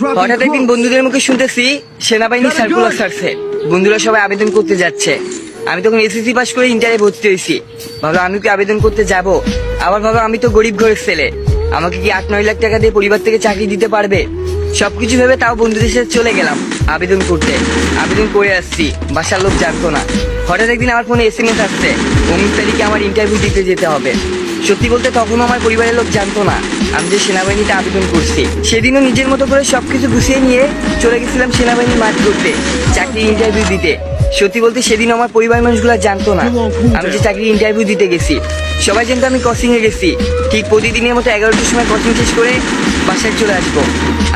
হঠাৎ একদিন বন্ধুদের মুখে শুনতেছি সেনাবাহিনী সার্কুলার ছাড়ছে বন্ধুরা সবাই আবেদন করতে যাচ্ছে। আমি তখন এসএসসি পাস করে ইন্টারে ভর্তি হয়েছি। ভাবলাম আমি কি আবেদন করতে যাব? আবার ভাবলাম আমি তো গরিব ঘরের ছেলে। আমাকে কি আট নয় লাখ টাকা দিয়ে পরিবার থেকে চাকরি দিতে পারবে? সবকিছু ভেবে তাও বন্ধুদের সাথে চলে গেলাম আবেদন করতে। আবেদন করে আসছি। বাসার লোক জানতো না। হঠাৎ একদিন আমার ফোনে এস এম এস আসছে। অমুক তারিখে আমার ইন্টারভিউ দিতে যেতে হবে। সত্যি বলতে তখনও আমার পরিবারের লোক জানতো না। আমি যে সেনাবাহিনীতে আবেদন করছি। সেদিনও নিজের মতো করে সবকিছু গুছিয়ে নিয়ে চলে গেছিলাম সেনাবাহিনী মাঠ করতে চাকরি ইন্টারভিউ দিতে। সত্যি বলতে সেদিন আমার পরিবার মানুষগুলো জানতো না। আমি যে চাকরি ইন্টারভিউ দিতে গেছি। সবাই জানতো আমি এ গেছি। ঠিক প্রতিদিনের মতো এগারোটার সময় কোচিং শেষ করে বাসায় চলে আসব।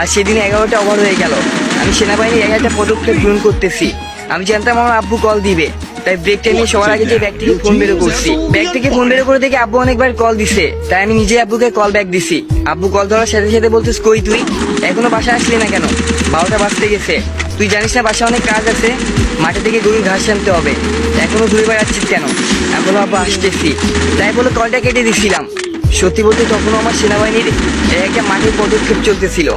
আর সেদিন এগারোটা ওভার হয়ে গেল। আমি সেনাবাহিনীর এগারোটা পদক্ষেপ গ্রহণ করতেছি। আমি জানতাম আমার আব্বু কল দিবে। তাই ব্রেকটা নিয়ে সবার আগে যে ব্যাগ থেকে ফোন বের করছি ব্যাগ থেকে ফোন বের করে দেখে আব্বু অনেকবার কল দিছে তাই আমি নিজে আব্বুকে কল ব্যাক দিছি। আব্বু কল ধরার সাথে সাথে বলছিস কই তুই? এখনও বাসা আসলি না কেন? বারোটা বাজতে গেছে। তুই জানিস না বাসা অনেক কাজ আছে? মাঠে থেকে গরুর ঘাস আনতে হবে। এখনও ঘুরে বেড়াচ্ছিস কেন? বলো আব্বু আসতেছি। তাই বলে কলটা কেটে দিছিলাম। সত্যি বলতে তখনও আমার সেনাবাহিনীর একটা মাঠের পদক্ষেপ চলতেছিল।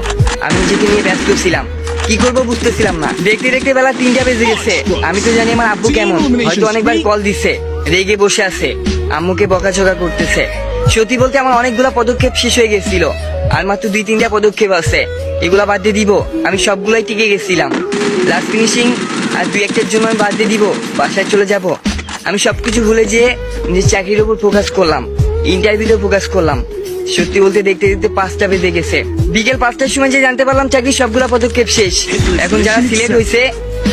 আমি নিজেকে নিয়ে ব্যস্ত ছিলাম। কি করব বুঝতেছিলাম না। দেখতে দেখতে বেলা তিনটা বেজে গেছে। আমি তো জানি আমার আব্বু কেমন। হয়তো অনেকবার কল দিছে। রেগে বসে আছে। আম্মুকে বকাঝকা করতেছে। সত্যি বলতে আমার অনেকগুলো পদক্ষেপ শেষ হয়ে গেছিল। আর মাত্র দুই তিনটা পদক্ষেপ আছে। এগুলা বাদ দিয়ে দিব। আমি সবগুলাই টিকে গেছিলাম। লাস্ট ফিনিশিং আর দুই একটার জন্য আমি বাদ দিয়ে দিব। বাসায় চলে যাব। আমি সবকিছু ভুলে যেয়ে নিজের চাকরির উপর ফোকাস করলাম। ইন্টারভিউতে ফোকাস করলাম। সত্যি বলতে দেখতে দেখতে পাঁচটা বেজে গেছে। বিকেল পাঁচটার সময় যে জানতে পারলাম চাকরির সবগুলা পদক্ষেপ শেষ। এখন যারা সিলেক্ট হয়েছে,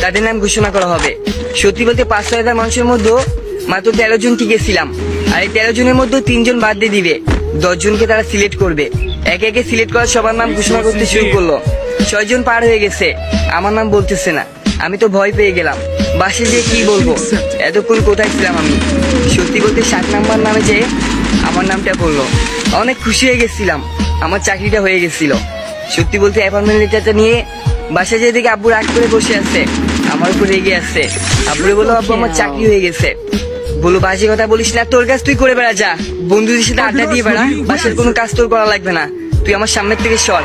তাদের নাম ঘোষণা করা হবে। সত্যি বলতে পাঁচ ছয় হাজার মানুষের মধ্যে মাত্র তেরো জন টিকেছিলাম আর এই তেরো জনের মধ্যে তিনজন বাদ দিয়ে দিবে। দশ জনকে তারা সিলেক্ট করবে। একে একে সিলেক্ট করার সবার নাম ঘোষণা করতে শুরু করল। ছয়জন পার হয়ে গেছে। আমার নাম বলতেছে না। আমি তো ভয় পেয়ে গেলাম। বাসে যে কি বলব? এতক্ষণ কোথায় ছিলাম আমি? সত্যি বলতে সাত নাম্বার নামে যে আমার নামটা বলল অনেক খুশি হয়ে গেছিলাম। আমার চাকরিটা হয়ে গেছিল। সত্যি বলতে অ্যাপার্টমেন্ট লেটারটা নিয়ে বাসায় যেয়ে দেখে আব্বু রাগ করে বসে আছে। আমার উপর রেগে আছে। আব্বুরে বলো আব্বু, আমার চাকরি হয়ে গেছে। বলো বাজে কথা বলিস না। তোর কাজ তুই করে বেড়া যা। বন্ধুদের সাথে আড্ডা দিয়ে বেড়া। বাসার কোনো কাজ তোর করা লাগবে না। তুই আমার সামনের থেকে সর।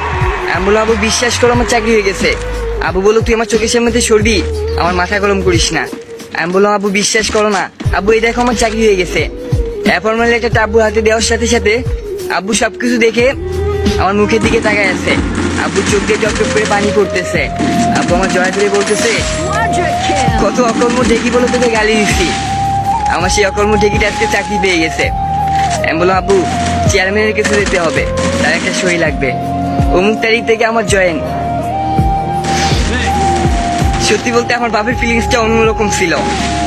আমি বলো আবু বিশ্বাস করো, আমার চাকরি হয়ে গেছে। আবু বলো তুই আমার চোখের সামনে সরবি। আমার মাথা গরম করিস না। আমি বললাম আবু বিশ্বাস করো না। আবু এই দেখো, আমার চাকরি হয়ে গেছে। অ্যাপয়েন্টমেন্ট লেটারটা আব্বুর হাতে দেওয়ার সাথে সাথে আব্বু সবকিছু দেখে আমার মুখের দিকে তাকায় আছে। আব্বু চোখ দিয়ে টপ করে পানি পড়তেছে। আব্বু আমার জয় ধরে বলতেছে, কত অকর্ম ঢেকি বলে তোকে গালি দিচ্ছি আমার সেই অকর্ম ঢেকিটা আজকে চাকরি পেয়ে গেছে। আমি বললাম, আব্বু চেয়ারম্যানের কাছে যেতে হবে। তার একটা সই লাগবে। অমুক তারিখ থেকে আমার জয়েন সত্যি বলতে আমার বাপের ফিলিংসটা অন্যরকম ছিল।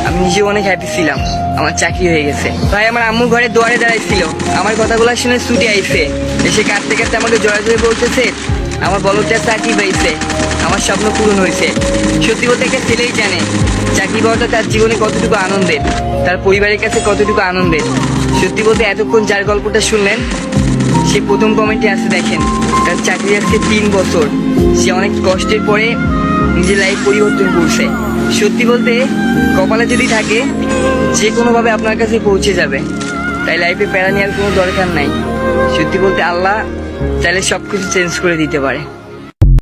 আমি নিজেও অনেক হ্যাপি ছিলাম। আমার চাকরি হয়ে গেছে। ভাই, আমার আম্মু ঘরে দুয়ারে দাঁড়াইছিল। আমার কথাগুলো শুনে ছুটে আইছে। এসে কাঁদতে কাঁদতে আমাকে জয় জয় বলতেছে, আমার বলটা চাকরি পাইছে। আমার স্বপ্ন পূরণ হয়েছে। সত্যি বলতে একটা ছেলেই জানে, চাকরি পাওয়াটা তার জীবনে কতটুকু আনন্দের, তার পরিবারের কাছে কতটুকু আনন্দের। সত্যি বলতে এতক্ষণ যার গল্পটা শুনলেন, সে প্রথম কমেন্টে আছে, দেখেন, তার চাকরি আজকে তিন বছর। সে অনেক কষ্টের পরে নিজের লাইফ পরিবর্তন করছে। সত্যি বলতে, কপালে যদি থাকে যে কোনোভাবে আপনার কাছে পৌঁছে যাবে। তাই লাইফে প্যারা নেওয়ার কোনো দরকার নাই। সত্যি বলতে আল্লাহ চাইলে সবকিছু চেঞ্জ করে দিতে পারে।